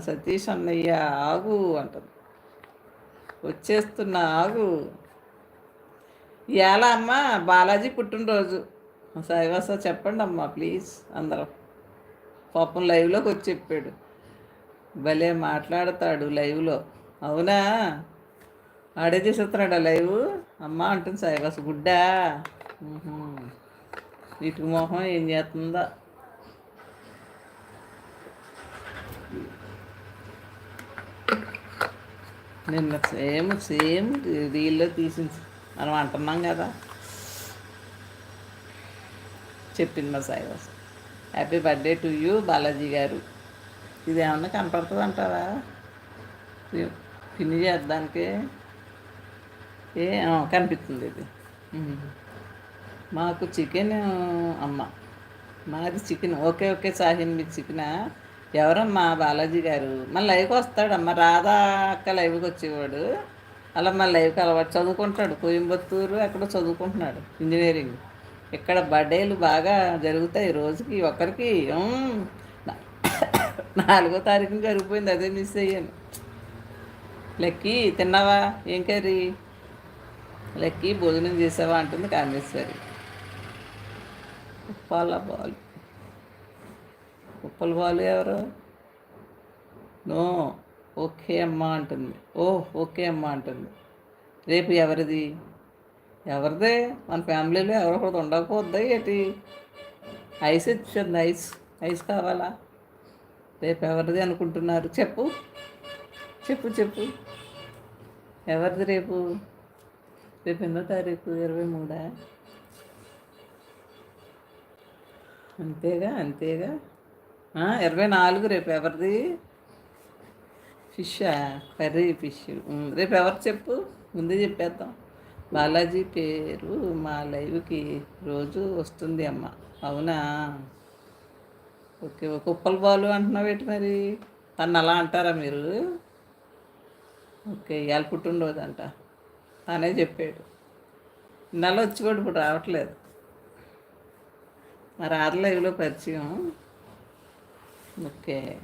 సతీష్ అన్నయ్య ఆగు అంటుంది. వచ్చేస్తున్నా ఆగు. ఇవాళ అమ్మ? బాలాజీ పుట్టినరోజు. సాయివాస చెప్పండి అమ్మా ప్లీజ్ అందరం. పాపం లైవ్లోకి వచ్చి చెప్పాడు. భలే మాట్లాడతాడు లైవ్లో. అవునా? ఆడే చేసేస్తున్నాడా లైవ్? అమ్మ అంటుంది సాయివాస. గుడ్డా? ఇటు ఇటుకు మొహం ఏం చేస్తుందా. నిన్న సేమ్ సేమ్ రీల్లో తీసింది. మనం అంటున్నాం కదా. చెప్పింది మా సాయిబాస్ happy birthday to you Balaji గారు. ఇది ఏమన్నా కనపడుతుంది అంటారా? పిన్ని చేద్దానికి. ఏ కనిపిస్తుంది ఇది. మాకు చికెన్ అమ్మ. మాది చికెన్. ఓకే ఓకే సాహిన్ మీకు చికెనా? ఎవరమ్మా బాలాజీ గారు? మన లైవ్కి వస్తాడమ్మా. రాధా అక్క లైవ్కి వచ్చేవాడు. అలా మన లైవ్కి అలవాటు చదువుకుంటాడు కోయంబత్తూరు అక్కడ చదువుకుంటున్నాడు ఇంజనీరింగ్. ఇక్కడ బర్త్డేలు బాగా జరుగుతాయి రోజుకి ఒకరికి నాలుగో తారీఖున జరిగిపోయింది. అదే మిస్ అయ్యాను. లెక్కి తిన్నావా? ఏం కర్రీ? లెక్కి భోజనం చేసావా? అంటుంది కామేశ్వరి. పాలా బాలు. కుప్పల బాలు ఎవరు? నో ఓకే అమ్మ అంటుంది. ఓ ఓకే అమ్మ అంటుంది. రేపు ఎవరిది? ఎవరిదే? మన ఫ్యామిలీలో ఎవరో ఒకటి ఉండకపోద్దా ఏంటి? ఐస్ ఇచ్చింది ఐస్ ఐస్ కావాలా? రేపు ఎవరిది అనుకుంటున్నారు? చెప్పు. చెప్పు చెప్పు. ఎవరిది రేపు? రేపు ఎన్నో తారీఖు? ఇరవై మూడా? అంతేగా అంతేగా. ఇరవై నాలుగు రేపు ఎవరిది? ఫిషా? Curry fish. రేపు ఎవరు చెప్పు? ముందే చెప్పేద్దాం. బాలాజీ పేరు మా లైవ్కి రోజు వస్తుంది అమ్మ. అవునా? ఓకే కుప్పల బాలు అంటున్నావు ఏంటి మరి? తను అలా అంటారా మీరు? ఓకే ఇవాళ పుట్టినరోజు తనే చెప్పాడు. నెల వచ్చి కూడా ఇప్పుడు రావట్లేదు. మరి ఆరు లైవ్లో పరిచయం. ఓకే.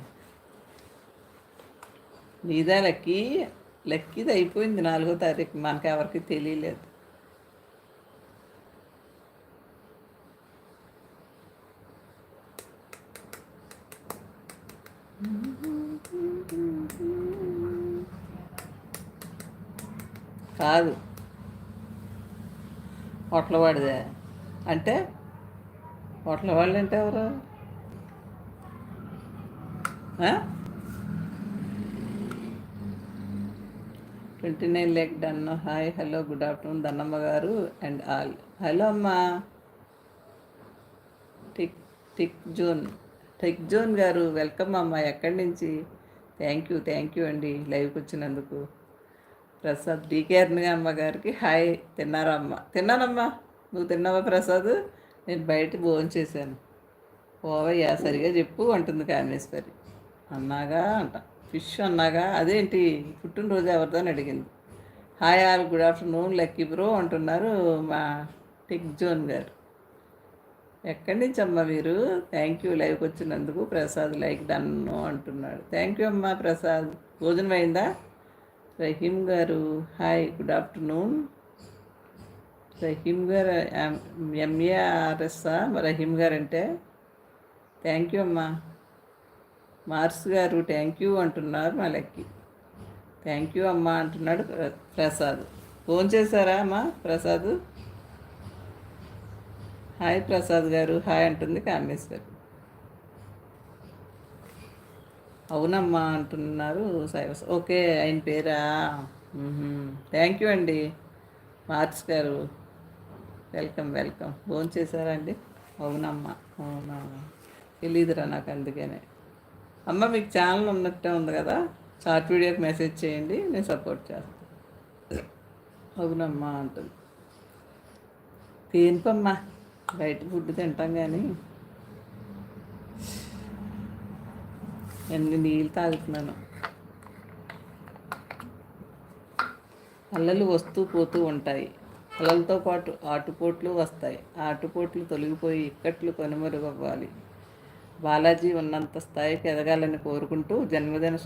నీదా లక్కీ? లక్కీది అయిపోయింది నాలుగో తారీఖు. మనకి ఎవరికి తెలియలేదు. కాదు. హోటల్ వాడిదే. అంటే హోటల్ వాళ్ళు అంటే ఎవరు? Twenty nine like done hi hello good afternoon Dhannamma గారు అండ్ ఆల్ హలో అమ్మా. Tick tick zone tick zone గారు వెల్కమ్ అమ్మ ఎక్కడి నుంచి? థ్యాంక్ యూ థ్యాంక్ యూ అండి లైవ్కి వచ్చినందుకు. ప్రసాద్ డీకేర్ని అమ్మ గారికి హాయ్ తిన్నారా అమ్మ? తిన్నానమ్మా. నువ్వు తిన్నావా ప్రసాద్? నేను బయట భోజనం చేశాను. ఓవయ్యా సరిగా చెప్పు అంటుంది కామేశ్వరి అన్నాగా అంట. ఫిష్ అన్నాగా అదేంటి? పుట్టినరోజు ఎవరిదో అని అడిగింది. Hi all good afternoon lucky bro అంటున్నారు మా టెక్ జోన్ గారు. ఎక్కడి నుంచి అమ్మా మీరు? థ్యాంక్ యూ లైవ్కి వచ్చినందుకు ప్రసాద్ లైక్ డన్ అంటున్నాడు. థ్యాంక్ యూ అమ్మా ప్రసాద్. భోజనం అయిందా? రహీం గారు హాయ్ గుడ్ ఆఫ్టర్నూన్. రహీం గారు ఎంఏఆర్ఎస్ఆ రహీం గారు అంటే థ్యాంక్ యూ అమ్మా. మార్స్ గారు థ్యాంక్ యూ అంటున్నారు మా లక్కి థ్యాంక్ యూ అమ్మా అంటున్నాడు ప్ర- ప్రసాద్. ఫోన్ చేశారా అమ్మా ప్రసాద్? హాయ్ ప్రసాద్ గారు హాయ్ అంటుంది కామేశ్వరి అవునమ్మా అంటున్నారు సైవస్ ఓకే ఆయన పేరా? థ్యాంక్ యూ అండి మార్క్స్ గారు. Welcome welcome. ఫోన్ చేశారా అండి? అవునమ్మా అవునా? తెలీదురా నాకు అందుకనే. అమ్మ మీకు ఛానల్ ఉన్నట్టే ఉంది కదా? షార్ట్ వీడియోకి మెసేజ్ చేయండి నేను సపోర్ట్ చేస్తాను. అవునమ్మా అంటుంది. తేనిపమ్మా బయట ఫుడ్ తింటాం కానీ ఎన్ని నీళ్ళు తాగుతున్నాను. అల్లలు వస్తూ పోతూ ఉంటాయి. అలలతో పాటు ఆటుపోట్లు వస్తాయి. ఆటుపోట్లు తొలగిపోయి ఇక్కట్లు కనుమరుగవ్వాలి. బాలాజీ ఉన్నంత స్థాయికి ఎదగాలని కోరుకుంటూ జన్మదిన